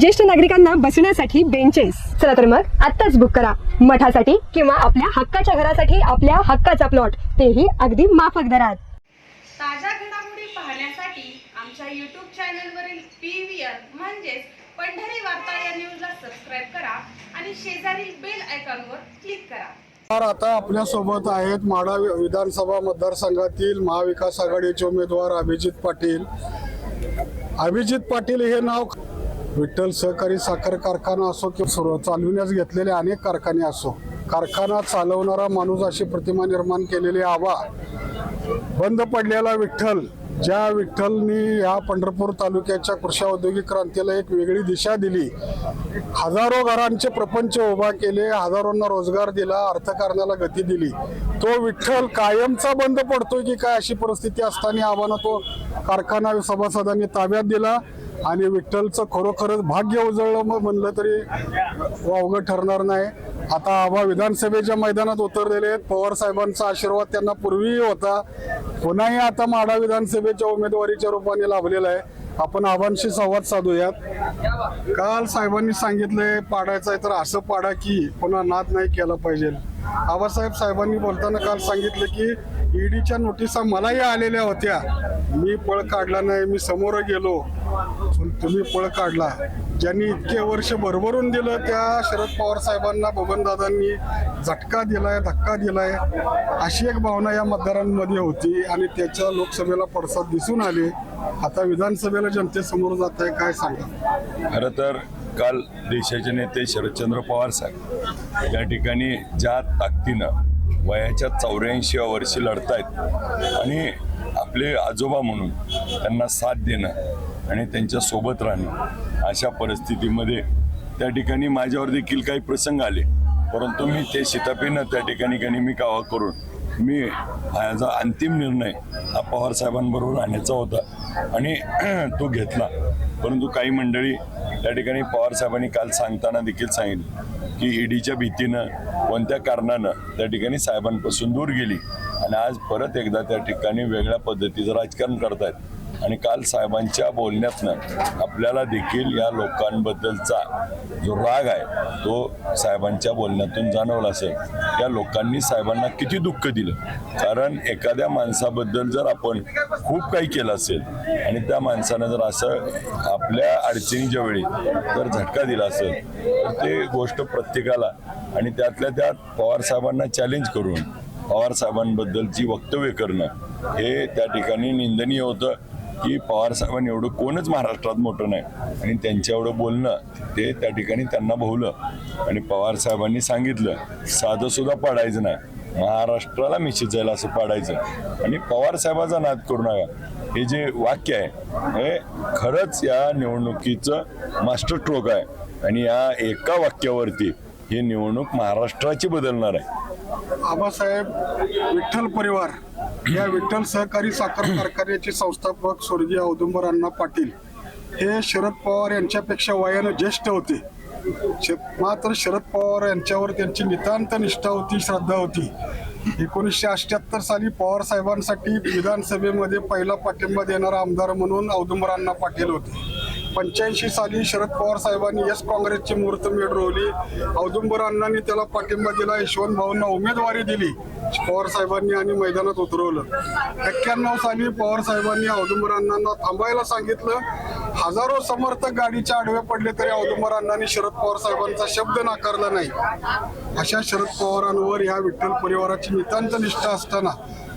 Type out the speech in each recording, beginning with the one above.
ज्येष्ठ नागरिकांना बसण्यासाठी बेंचेस चला तर मग आत्ताच बुक करा. मठासाठी किंवा आपल्या हक्काच्या घरासाठी आपल्या हक्काचा प्लॉट तेही अगदी माफक दरात. ताज्या घडामोडी पाहण्यासाठी आमच्या यूट्यूब चॅनलवरील पी व्ही आर म्हणजेच पंढरी वार्ता या न्यूजला सबस्क्राईब करा आणि शेजारील बेल आयकॉनवर क्लिक करा. तर आता आपल्यासोबत आहेत माढा विधानसभा मतदारसंघातील महाविकास आघाडीचे उमेदवार अभिजित पाटील. अभिजित पाटील हे नाव विठ्ठल सहकारी साखर कारखाना असो किंवा चालविण्यास घेतलेले अनेक कारखाने असो कारखाना चालवणारा माणूस अशी प्रतिमा निर्माण केलेली आवा. बंद पडलेला विठ्ठल ज्या विठ्ठलनी या पंढरपूर तालुक्याच्या कृषी औद्योगिक क्रांतीला एक वेगळी दिशा दिली. हजारो घरांचे प्रपंच उभा केले हजारोंना रोजगार दिला अर्थकारणाला गती दिली. तो विठ्ठल कायमचा बंद पडतोय की काय अशी परिस्थिती असताना आव्हानं तो कारखाना सभासदांनी ताब्यात दिला. आणि विठ्ठलचं खरोखरच भाग्य उजळलं मग म्हणलं तरी वावगं ठरणार नाही. आता आबा विधानसभेच्या मैदानात उतरलेले आहेत. पवार साहेबांचा आशीर्वाद त्यांना पूर्वीही होता. पुन्हाही आता माढा विधानसभेच्या उमेदवारीच्या रूपाने लाभलेला आहे. आपण आबांशी संवाद साधूयात. काल साहेबांनी सांगितलंय पाडायचं आहे तर असं पाडा की पुन्हा नाद नाही केला पाहिजे. आबासाहेब साहेबांनी बोलताना काल सांगितलं की ईडीच्या नोटिसा मलाही आलेल्या होत्या. मी पळ काढला नाही मी समोर गेलो. पण तुम्ही पळ काढला. ज्यांनी इतके वर्ष भरभरून दिलं त्या शरद पवार साहेबांना बबनदादांनी झटका दिलाय धक्का दिलाय. अशी एक भावना या मतदारांमध्ये होती आणि त्याच्या लोकसभेला पडसाद दिसून आले. आता विधानसभेला जनतेसमोर जात आहे काय सांगा? खरं तर काल देशाचे नेते शरदचंद्र पवार साहेब या ठिकाणी ज्या ताकदीनं वयाच्या चौऱ्याऐंशी वर्षी लढतायत आणि आपले आजोबा म्हणून त्यांना साथ देणं आणि त्यांच्यासोबत राहणं. अशा परिस्थितीमध्ये त्या ठिकाणी माझ्यावर देखील काही प्रसंग आले. परंतु मी ते शितापीनं त्या ठिकाणी काही मी कावा करून मी माझा अंतिम निर्णय हा पवार साहेबांबरोबर राहण्याचा होता आणि तो घेतला. परंतु काही मंडळी त्या ठिकाणी पवार साहेबांनी काल सांगताना देखील सांगितलं की ईडीच्या भीतीनं कोणत्या कारणानं त्या ठिकाणी साहेबांपासून दूर गेली आणि आज परत एकदा त्या ठिकाणी वेगळ्या पद्धतीचं राजकारण करतायत. आणि काल साहेबांच्या बोलण्यातनं आपल्याला देखील या लोकांबद्दलचा जो राग आहे तो साहेबांच्या बोलण्यातून जाणवला असेल. या लोकांनी साहेबांना किती दुःख दिलं? कारण एखाद्या माणसाबद्दल जर आपण खूप काही केलं असेल आणि त्या माणसानं जर असं आपल्या अडचणीच्या वेळी जर झटका दिला असेल तर ते गोष्ट प्रत्येकाला आणि त्यातल्या त्यात पवार साहेबांना चॅलेंज करून पवार साहेबांबद्दलची वक्तव्य करणं हे त्या ठिकाणी निंदनीय होतं. की पवारसाहेबांनी एवढं कोणच महाराष्ट्रात मोठं नाही. आणि त्यांच्या एवढं बोलणं ते त्या ठिकाणी त्यांना भोवलं. आणि पवार साहेबांनी सांगितलं साधं सुद्धा पाडायचं नाही. महाराष्ट्राला मिशीत जाईल असं पाडायचं. आणि पवार साहेबाचा नाद करू नका. हे जे वाक्य आहे हे खरंच या निवडणुकीचं मास्टर स्ट्रोक आहे. आणि या एका वाक्यावरती ही निवडणूक महाराष्ट्राची बदलणार आहे. आबासाहेब विठ्ठल परिवार या विठ्ठल सहकारी साखर कारखान्याचे संस्थापक स्वर्गीय औदुंबर अण्णा पाटील हे शरद पवार यांच्यापेक्षा वयानं ज्येष्ठ होते. श- मात्र शरद पवार यांच्यावर त्यांची नितांत निष्ठा होती श्रद्धा होती. एकोणीसशे अठ्याहत्तर साली पवार साहेबांसाठी विधानसभेमध्ये पहिला पाठिंबा देणारा आमदार म्हणून औदुंबर पाटील होते. पंच्याऐंशी साली शरद पवार साहेबांनी यस काँग्रेसची मुहूर्त मिळवली. औदुंबर अण्णांनी त्याला पाठिंबा दिला. यशवंत भाऊंना उमेदवारी दिली. पवार साहेबांनी आणि मैदानात उतरवलं. एक्क्याण्णव साली पवार साहेबांनी औदुंबर अण्णांना थांबायला सांगितलं. हजारो समर्थक गाडीच्या आडवे पडले तरी औदुंबर अण्णांनी शरद पवार साहेबांचा शब्द नाकारला नाही. अशा शरद पवारांवर या विठ्ठल परिवाराची नितांत निष्ठा असताना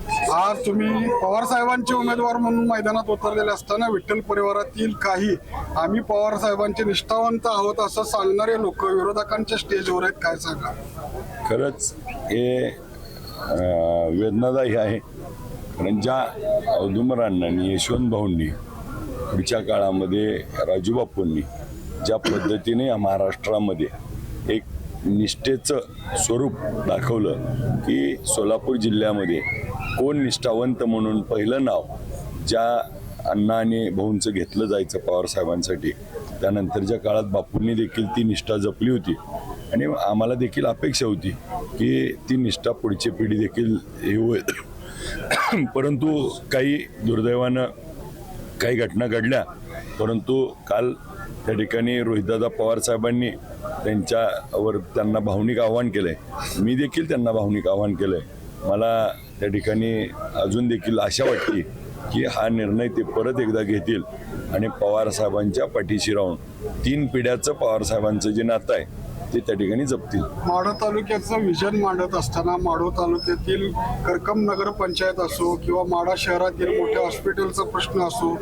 आज तुम्ही पवार साहेबांचे उमेदवार म्हणून मैदानात उतरलेले असताना विठ्ठल परिवारातील काही आम्ही पवार साहेबांचे निष्ठावंत आहोत असं सांगणारे लोक विरोधकांच्या स्टेजवर आहेत काय सांगा? खरंच हे वेदनादायी आहे. कारण ज्या औदुंबरांनी यशवंत भाऊंनी पुढच्या काळामध्ये राजूबापूंनी ज्या पद्धतीने या महाराष्ट्रामध्ये एक निष्ठेचं स्वरूप दाखवलं की सोलापूर जिल्ह्यामध्ये कोण निष्ठावंत म्हणून पहिलं नाव ज्या अण्णा आणि भाऊंचं घेतलं जायचं पवारसाहेबांसाठी त्यानंतरच्या काळात बापूंनी देखील ती निष्ठा जपली होती आणि आम्हाला देखील अपेक्षा होती की ती निष्ठा पुढची पिढी देखील हे होईल. परंतु काही दुर्दैवानं काही घटना घडल्या परंतु काल त्या ठिकाणी रोहितदादा पवार साहेबांनी त्यांच्यावर त्यांना भावनिक आव्हान आहे मी देखील त्यांना भावनिक आव्हान आहे मला त्या ठिकाणी अजून देखील आशा वाटते की हा निर्णय ते परत एकदा घेतील आणि पवार साहेबांच्या पाठीशी राहून तीन पिढ्याचं पवार साहेबांचं जे नातं आहे ते त्या ठिकाणी जपतील. माढा तालुक्याचं विजन मांडत असताना माढो तालुक्यातील करकम नगर पंचायत असो किंवा माढा शहरातील मोठ्या हॉस्पिटलचा प्रश्न असो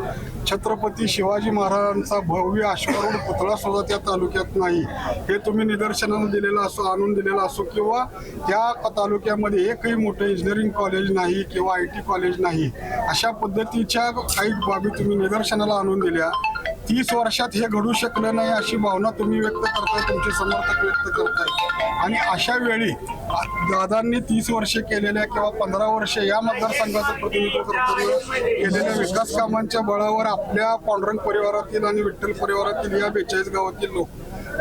छत्रपती शिवाजी महाराजांचा भव्य अश्वारूढ पुतळा सुद्धा त्या तालुक्यात नाही. हे तुम्ही निदर्शनानं दिलेलं असो आणून दिलेलं असो किंवा त्या तालुक्यामध्ये एकही मोठं इंजिनिअरिंग कॉलेज नाही किंवा आय टी कॉलेज नाही अशा पद्धतीच्या काही बाबी तुम्ही निदर्शनाला आणून दिल्या. तीस वर्षात हे घडू शकलं नाही अशी भावना तुम्ही व्यक्त करताय तुमचे समर्थक व्यक्त करताय. आणि अशा वेळी दादांनी तीस वर्षे केलेल्या किंवा पंधरा वर्षे या मतदारसंघाचं प्रतिनिधित्व करताना केलेल्या विकास कामांच्या बळावर आपल्या पांडुरंग परिवारातील आणि विठ्ठल परिवारातील या बेचाळीस गावातील लोक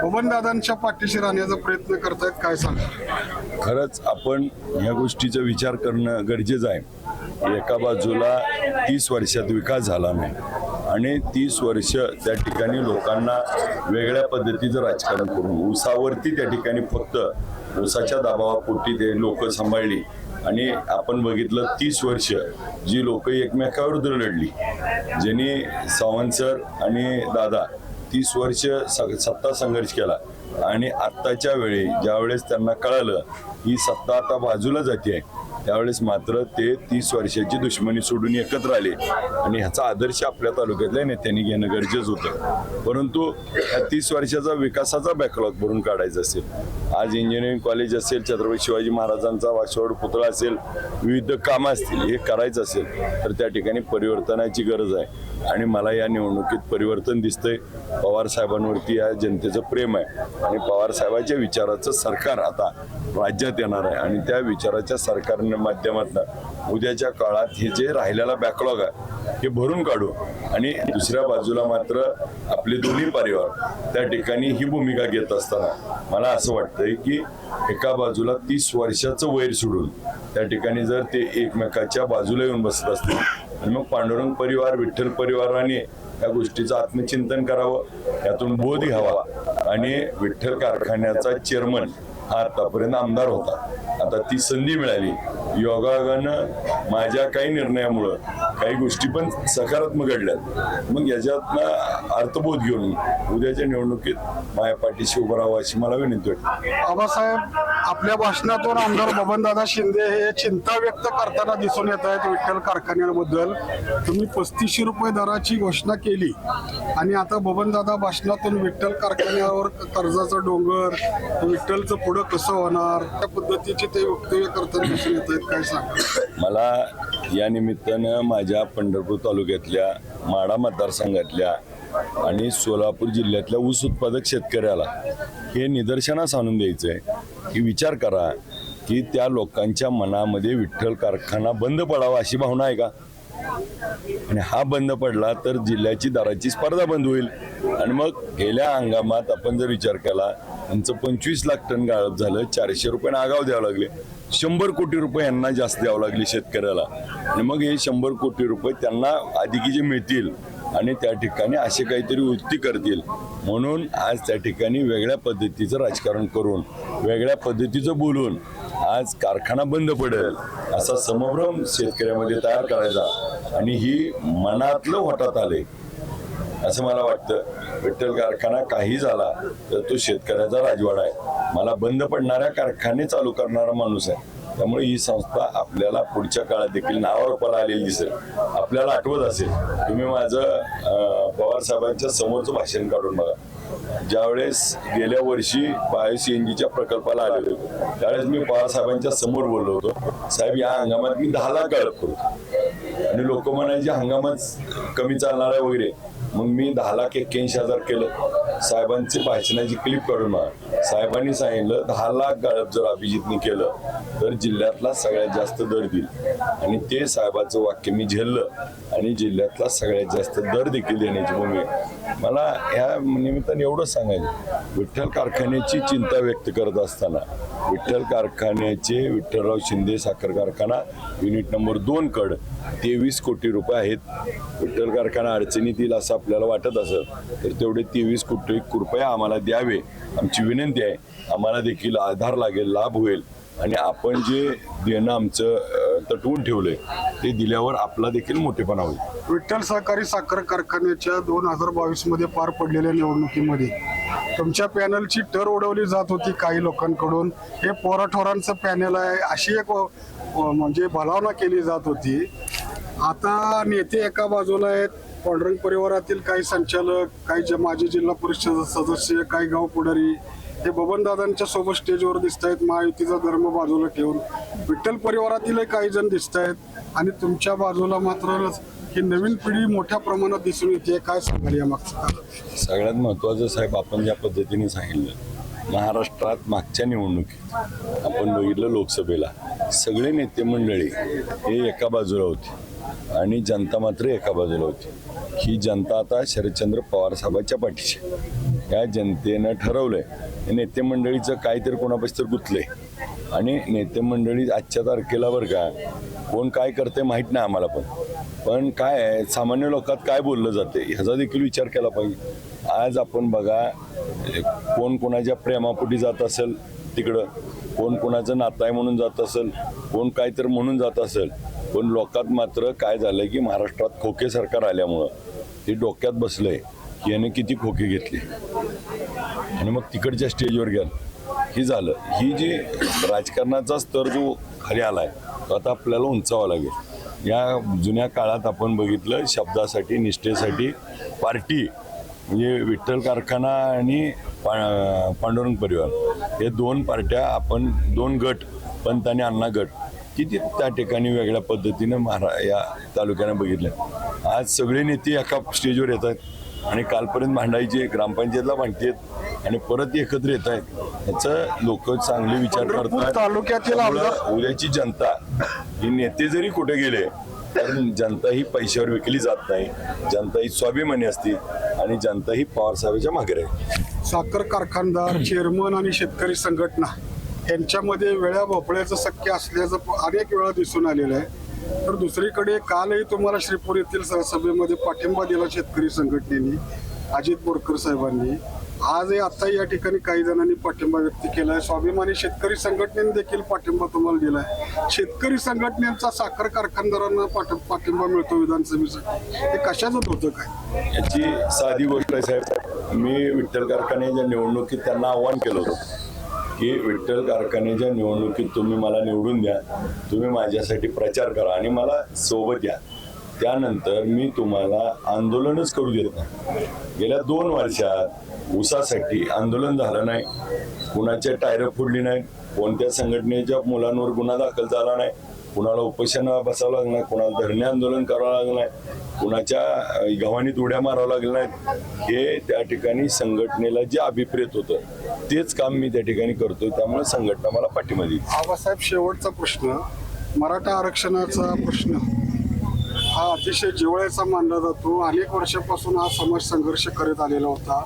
पवनदादांच्या पाठीशी राहण्याचा प्रयत्न करतायत काय सांगा खरंच आपण या गोष्टीचा विचार करणं गरजेचं आहे. एका बाजूला तीस वर्षात विकास झाला नाही आणि तीस वर्ष त्या ठिकाणी लोकांना वेगळ्या पद्धतीचं राजकारण करून ऊसावरती त्या ठिकाणी फक्त ऊसाच्या दाबावापोटी ते लोक सांभाळली आणि आपण बघितलं तीस वर्ष जी लोक एकमेकाविरुद्ध लढली. ज्यांनी सावंत सर आणि दादा तीस वर्ष स- सत्ता संघर्ष केला. आणि आत्ताच्या वेळी ज्यावेळेस त्यांना कळालं ही सत्ता आता बाजूला जाते त्यावेळेस मात्र ते तीस वर्षाची दुश्मनी सोडून एकत्र आले. आणि ह्याचा आदर्श आपल्या तालुक्यातल्या नेत्यांनी घेणं गरजेचं होतं. परंतु ह्या तीस वर्षाचा विकासाचा बॅकलॉग भरून काढायचा असेल आज इंजिनिअरिंग कॉलेज असेल छत्रपती शिवाजी महाराजांचा वाशवड पुतळा असेल विविध कामं असतील हे करायचं असेल तर त्या ठिकाणी परिवर्तनाची गरज आहे. आणि मला या निवडणुकीत परिवर्तन दिसतंय. पवार साहेबांवरती या जनतेचं प्रेम आहे. आणि पवार साहेबांच्या विचाराचं सरकार आता राज्यात येणार आहे. आणि त्या विचाराच्या सरकारने माध्यमातून उद्याच्या काळात हे जे राहिलेला बॅकलॉग आहे हे भरून काढू. आणि दुसऱ्या बाजूला मात्र आपले दोन्ही परिवार त्या ठिकाणी ही भूमिका घेत असताना मला असं वाटतंय की एका बाजूला तीस वर्षाचं वैर सोडून त्या ठिकाणी जर ते एकमेकाच्या बाजूला येऊन बसत असतील आणि मग पांडुरंग परिवार विठ्ठल परिवाराने या गोष्टीचं आत्मचिंतन करावं यातून बोध घ्यावा. आणि विठ्ठल कारखान्याचा चेअरमन हा आतापर्यंत आमदार होता. आता ती संधी मिळाली. योगायोगानं माझ्या काही निर्णयामुळं काही गोष्टी पण सकारात्मक घडल्यात. मग याच्यातनं अर्थबोध घेऊन उद्याच्या निवडणुकीत माझ्या पाठीशी उभं राहावं अशी मला विनंती वाटते. बाबासाहेब आपल्या भाषणातून आमदार बबनदादा शिंदे हे चिंता व्यक्त करताना दिसून येत आहेत विठ्ठल कारखान्यांबद्दल. तुम्ही पस्तीसशे रुपये दराची घोषणा केली आणि आता बबनदादा भाषणातून विठ्ठल कारखान्यावर कर्जाचा डोंगर विठ्ठलचं पुढं कसं होणार त्या पद्धतीचे ते वक्तव्य करताना दिसून येत आहेत. काय सांगा? मला या निमित्तानं माझ्या पंढरपूर तालुक्यातल्या माडा मतदारसंघातल्या आणि सोलापूर जिल्ह्यातल्या ऊस उत्पादक शेतकऱ्याला हे निदर्शनास आणून द्यायचं आहे की विचार करा की त्या लोकांच्या मनामध्ये विठ्ठल कारखाना बंद पडावा अशी भावना आहे का? आणि हा बंद पडला तर जिल्ह्याची दाराची स्पर्धा बंद होईल. आणि मग गेल्या हंगामात आपण जर विचार केला यांचं पंचवीस लाख टन गाळप झालं चारशे रुपयानं आगाव द्यावं लागले. शंभर कोटी रुपये यांना जास्त द्यावं लागले शेतकऱ्याला. आणि मग हे शंभर कोटी रुपये त्यांना अधिकी जे मिळतील आणि त्या ठिकाणी असे काहीतरी वृत्ती करतील. म्हणून आज त्या ठिकाणी वेगळ्या पद्धतीचं राजकारण करून वेगळ्या पद्धतीचं बोलून आज कारखाना बंद पडेल असा समभ्रम शेतकऱ्यामध्ये तयार करायचा. आणि ही मनातलं होटात आले असं मला वाटतं. विठ्ठल कारखाना काही झाला तर तो शेतकऱ्याचा राजवाडा आहे. मला बंद पडणाऱ्या कारखाने चालू करणारा माणूस आहे. त्यामुळे ही संस्था आपल्याला पुढच्या काळात देखील नावारूपाला आलेली दिसेल. आपल्याला आठवत असेल तुम्ही माझं पवार साहेबांच्या समोरचं भाषण काढून बघा. ज्यावेळेस गेल्या वर्षी बायो सीएनजीच्या प्रकल्पाला आले होते त्यावेळेस मी पवार साहेबांच्या समोर बोललो होतो. साहेब या हंगामात मी दहा लाख गळप करतो आणि लोक म्हणायचे हंगामात कमी चालणार आहे वगैरे. मग मी दहा लाख एक्क्याऐंशी हजार केलं. साहेबांची भाषणाची क्लिप काढून साहेबांनी सांगितलं दहा लाख गाळप जर अभिजितने केलं तर जिल्ह्यातला सगळ्यात जास्त दर देईल. आणि ते साहेबाचं वाक्य मी झेललं. आणि जिल्ह्यातला सगळ्यात जास्त दर देखील देण्याची भूमिका मला ह्या निमित्ताने एवढंच सांगायचं विठ्ठल कारखान्याची चिंता व्यक्त करत असताना विठ्ठल कारखान्याचे विठ्ठलराव शिंदे साखर कारखाना युनिट नंबर दोन कड तेवीस कोटी रुपये आहेत. विठ्ठल कारखाना अडचणीत येईल असं आपल्याला वाटत असं तर तेवढे तेवीस कोटी कृपया आम्हाला द्यावे. आमची विनंती आहे आम्हाला देखील आधार लागेल लाभ होईल. आणि आपण जे देणं आमचं तटवून ठेवलंय ते दिल्यावर आपला देखील मोठेपणा होईल. विठ्ठल सहकारी साखर कारखान्याच्या दोन हजार बावीसमध्ये पार पडलेल्या निवडणुकीमध्ये तुमच्या पॅनलची टर उडवली जात होती काही लोकांकडून. हे पोराठोरांचं पॅनल आहे अशी एक म्हणजे भलावना केली जात होती. आता नेते एका बाजूला आहेत. पांडुरंग परिवारातील काही संचालक काही माजी जिल्हा परिषद सदस्य काही गाव पुढारी हे बबनदादांच्या सोबत स्टेजवर दिसत आहेत महायुतीचा धर्म बाजूला ठेवून विठ्ठल परिवारातीलही काही जण दिसत आहेत आणि तुमच्या बाजूला मात्र ही नवीन पिढी मोठ्या प्रमाणात दिसून येते. काय सांगाल या मागचं सगळ्यात महत्वाचं साहेब आपण ज्या पद्धतीने सांगितलं महाराष्ट्रात मागच्या निवडणुकीत आपण बघितलं लोकसभेला सगळे नेते मंडळी हे एका बाजूला होते. आणि जनता मात्र एका बाजूला होती. ही जनता आता शरदचंद्र पवार साहेबांच्या पाठीशी या जनतेनं ठरवलंय नेते मंडळीचं काहीतरी कोणापाशी तर गुंतलंय. आणि नेते मंडळी आजच्या तारखेला बरं का कोण काय करते माहीत नाही आम्हाला पण. पण काय आहे सामान्य लोकात काय बोललं जाते ह्याचा देखील विचार केला पाहिजे. आज आपण बघा कोण कोणाच्या प्रेमापोटी जात असेल तिकडं कोण कोणाचं नातं आहे म्हणून जात असेल कोण काय तर म्हणून जात असेल पण लोकात मात्र काय झालंय की महाराष्ट्रात खोके सरकार आल्यामुळं ते डोक्यात बसलंय की याने किती खोके घेतले. आणि मग तिकडच्या स्टेजवर गेलं. हे झालं. ही जी राजकारणाचा स्तर जो खाली आलाय तो आता आपल्याला उंचावा लागेल. या जुन्या काळात आपण बघितलं शब्दासाठी निष्ठेसाठी पार्टी म्हणजे विठ्ठल कारखाना आणि पा पांडुरंग परिवार हे दोन पार्ट्या आपण दोन गट पंत आणि अण्णा गट किती त्या ठिकाणी वेगळ्या पद्धतीनं महारा या तालुक्यानं बघितलं. आज सगळे नेते एका स्टेजवर येत आहेत. आणि कालपर्यंत भांडायचे ग्रामपंचायतला भांडतेत आणि परत एकत्र येत आहेत. याचं लोक चांगले विचार करतात. तालुक्यातील उद्याची जनता ही नेते जरी कुठे गेले तर जनता ही पैशावर विकली जात नाही. जनता ही स्वाभिमानी असते आणि जनता ही पवार साहेबाच्या मागे राहील. साखर कारखानदार चेअरमन आणि शेतकरी संघटना. यांच्यामध्ये वेळा भोपळ्याचं शक्य असल्याचं अनेक वेळा दिसून आलेलं आहे. तर दुसरीकडे कालही तुम्हाला श्रीपूर येथील स- सभेमध्ये पाठिंबा दिला शेतकरी संघटनेने अजित बोरकर साहेबांनी. आजही आता या ठिकाणी काही जणांनी पाठिंबा व्यक्त केला आहे स्वाभिमानी शेतकरी संघटनेने देखील पाठिंबा तुम्हाला दिला आहे शेतकरी संघटनेचा साखर कारखानदारांना पाठ- पाठिंबा मिळतो विधानसभेसाठी. हे कशाचं होतं काय याची साधी गोष्ट आहे साहेब. मी विठ्ठल कारखान्याच्या निवडणुकीत त्यांना आव्हान केलं होतं. की विठ्ठल कारखान्याच्या निवडणुकीत तुम्ही मला निवडून द्या तुम्ही माझ्यासाठी प्रचार करा आणि मला सोबत या त्यानंतर मी तुम्हाला आंदोलनच करू देत नाही. गेल्या दोन वर्षात ऊसासाठी आंदोलन झालं नाही. कुणाच्या टायर फुडली नाही कोणत्या संघटनेच्या मुलांवर गुन्हा दाखल झाला नाही. कुणाला उपोषणा बसावं लागलं नाही कुणाला धरणे आंदोलन करावं लागलं नाही कुणाच्या गव्हाणीत उड्या मारावं लागल्या नाहीत हे त्या ठिकाणी संघटनेला जे अभिप्रेत होतं तेच काम मी त्या ठिकाणी करतोय त्यामुळे संघटना मला पाठिंबा देईल. आबासाहेब शेवटचा प्रश्न मराठा आरक्षणाचा प्रश्न हा अतिशय जिवळ्याचा मानला जातो. अनेक वर्षापासून हा समाज संघर्ष करत आलेला होता.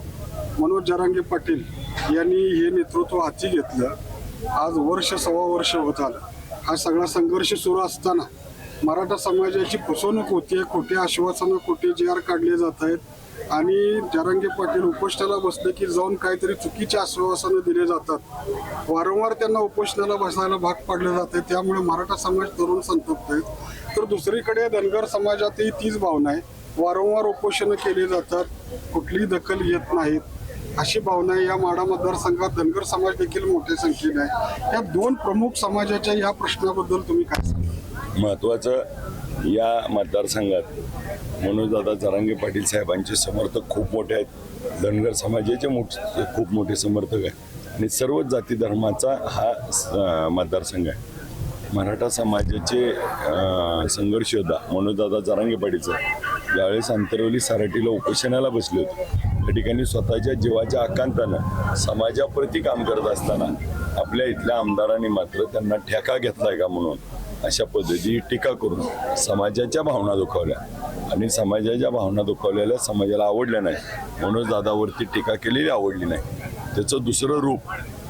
मनोज जरांगे पाटील यांनी हे नेतृत्व हाती घेतलं. आज वर्ष सव्वा वर्ष होत आलं. हा सगळा संघर्ष सुरू असताना मराठा समाजाची फसवणूक होते खोटे आश्वासनं खोटे जे आर काढले जात आहेत. आणि जरांगे पाटील उपोषणाला बसले की जाऊन काहीतरी चुकीचे आश्वासनं दिले जातात. वारंवार त्यांना उपोषणाला बसायला भाग पाडले जाते त्यामुळे मराठा समाज तरुण संतप्त आहेत. तर दुसरीकडे धनगर समाजातही तीच भावना आहे. वारंवार उपोषणं केली जातात. कुठलीही दखल येत नाहीत. अशी भावना या माडा मतदारसंघात धनगर समाज देखील मोठ्या संख्येने आहे. या दोन प्रमुख समाजाच्या या प्रश्नाबद्दल तुम्ही काय सांगा महत्वाचं या मतदारसंघात मनोजदादा जरांगे पाटील साहेबांचे समर्थक खूप मोठे आहेत. धनगर समाजाचे मोठ खूप मोठे समर्थक आहेत. आणि सर्वच जाती धर्माचा हा मतदारसंघ आहे. मराठा समाजाचे संघर्ष योद्धा मनोजदादा जरांगे पाटील ज्यावेळेस अंतरवली सराटीला उपोषणाला बसले होते. या ठिकाणी स्वतःच्या जीवाच्या आकांतानं समाजाप्रती काम करत असताना आपल्या इथल्या आमदारांनी मात्र त्यांना ठेका घेतलाय का म्हणून अशा पद्धती टीका करून समाजाच्या भावना दुखावल्या. आणि समाजाच्या भावना दुखावलेल्या समाजाला आवडल्या नाही. म्हणून दादावरती टीका केलेली आवडली नाही. त्याचं दुसरं रूप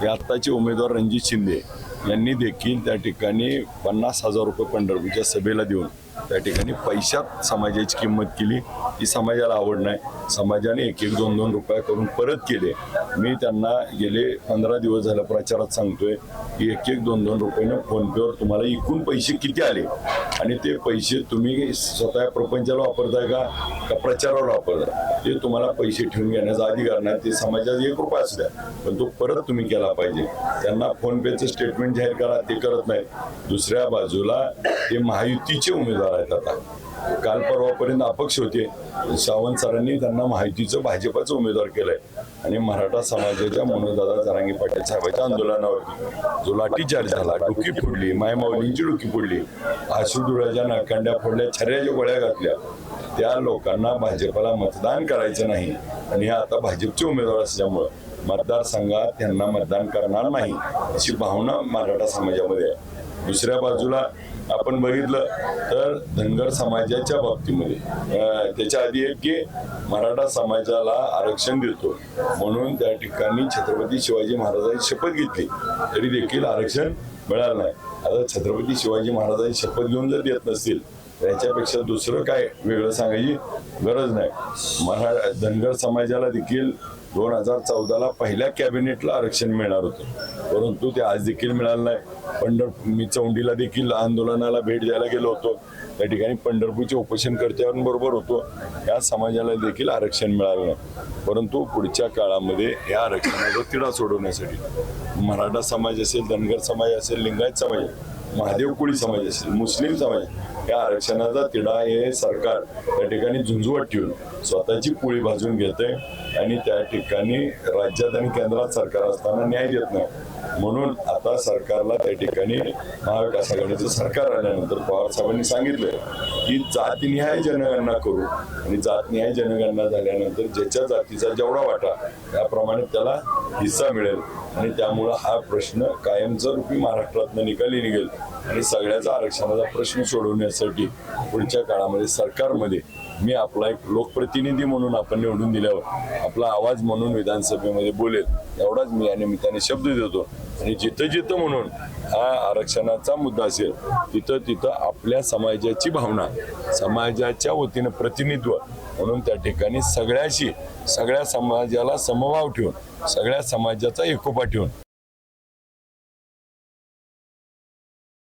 हे आत्ताचे उमेदवार रणजित शिंदे यांनी देखील त्या ठिकाणी पन्नास हजार रुपये पंढरपूरच्या सभेला देऊन त्या ठिकाणी पैशात समाजाची किंमत केली. ती समाजाला आवड नाही समाजाने एक एक दोन दोन रुपये करून परत केले. मी त्यांना गेले पंधरा दिवस झालं प्रचारात सांगतोय. एक एक दोन दोन रुपयानं फोनपेवर तुम्हाला एकूण पैसे किती आले? आणि ते पैसे तुम्ही स्वतः प्रपंचाला वापरताय का? का प्रचाराला वापरताय? ते तुम्हाला पैसे ठेवून घेण्याचा अधिकार नाही. ते समाजात एक रुपया असू द्या पण तो परत तुम्ही केला पाहिजे. त्यांना फोनपेचं स्टेटमेंट जाहीर करा ते करत नाही दुसऱ्या बाजूला ते महायुतीचे उमेदवार आहेत आता. काल परवापर्यंत अपक्ष होते. सावंत सरांनी त्यांना माहितीचं भाजपाचं उमेदवार केलंय. आणि मराठा समाजाच्या मनोजदादा जरांगी पाटील साहेबांच्या आंदोलनावरती जो लाठीचार्ज झाला डुकी फोडली मायमाऊलींची डुकी फोडली. आशुदुराच्या नाकांड्या फोडल्या छऱ्याच्या गोळ्या घातल्या. त्या लोकांना भाजपला मतदान करायचं नाही. आणि हे आता भाजपचे उमेदवार असल्यामुळं मतदारसंघात त्यांना मतदान करणार नाही अशी भावना मराठा समाजामध्ये आहे. दुसऱ्या बाजूला आपण बघितलं तर धनगर समाजाच्या बाबतीमध्ये त्याच्या आधी एक की मराठा समाजाला आरक्षण देतो. म्हणून त्या ठिकाणी छत्रपती शिवाजी महाराजांची शपथ घेतली. तरी देखील आरक्षण मिळालं नाही. आता छत्रपती शिवाजी महाराजांची शपथ घेऊन जर देत नसतील त्याच्यापेक्षा दुसरं काय वेगळं सांगायची गरज नाही. मरा धनगर समाजाला देखील दोन हजार चौदाला पहिल्या कॅबिनेटला आरक्षण मिळणार होतं. परंतु ते आज देखील मिळालं नाही. पंढर मी चौंडीला देखील आंदोलनाला भेट द्यायला गेलो होतो. त्या ठिकाणी पंढरपूरच्या उपोषणकर्त्यांबरोबर होतो. या समाजाला देखील आरक्षण मिळालं नाही. परंतु पुढच्या काळामध्ये या आरक्षणाचा तिढा सोडवण्यासाठी मराठा समाज असेल धनगर समाज असेल लिंगायत समाज महादेव कोळी समाज असेल मुस्लिम समाज या आरक्षणाचा तिढा हे सरकार. त्या ठिकाणी झुंझुवट ठेवून स्वतःची पोळी भाजून घेते आणि त्या ठिकाणी राज्यात आणि केंद्रात सरकार असताना न्याय देत नाही. म्हणून आता सरकारला त्या ठिकाणी महाविकास आघाडीचं सरकार आल्यानंतर पवार साहेबांनी सांगितलं की जातनिहाय जनगणना करू. आणि जातनिहाय जनगणना झाल्यानंतर ज्याच्या जातीचा जेवढा वाटा त्याप्रमाणे त्याला हिस्सा मिळेल. आणि त्यामुळं हा प्रश्न कायमस्वरूपी महाराष्ट्रातनं निकाली निघेल. आणि सगळ्याचा आरक्षणाचा प्रश्न सोडवण्यासाठी पुढच्या काळामध्ये सरकारमध्ये मी आपला एक लोकप्रतिनिधी म्हणून आपण निवडून दिल्यावर आपला आवाज म्हणून विधानसभेमध्ये बोलेल. एवढाच मी या निमित्ताने शब्द देतो. आणि जिथं जिथं म्हणून हा आरक्षणाचा मुद्दा असेल तिथं तिथं आपल्या समाजाची भावना समाजाच्या वतीनं प्रतिनिधित्व म्हणून त्या ठिकाणी सगळ्याशी सगळ्या समाजाला समभाव ठेवून सगळ्या समाजाचा एकोपा ठेवून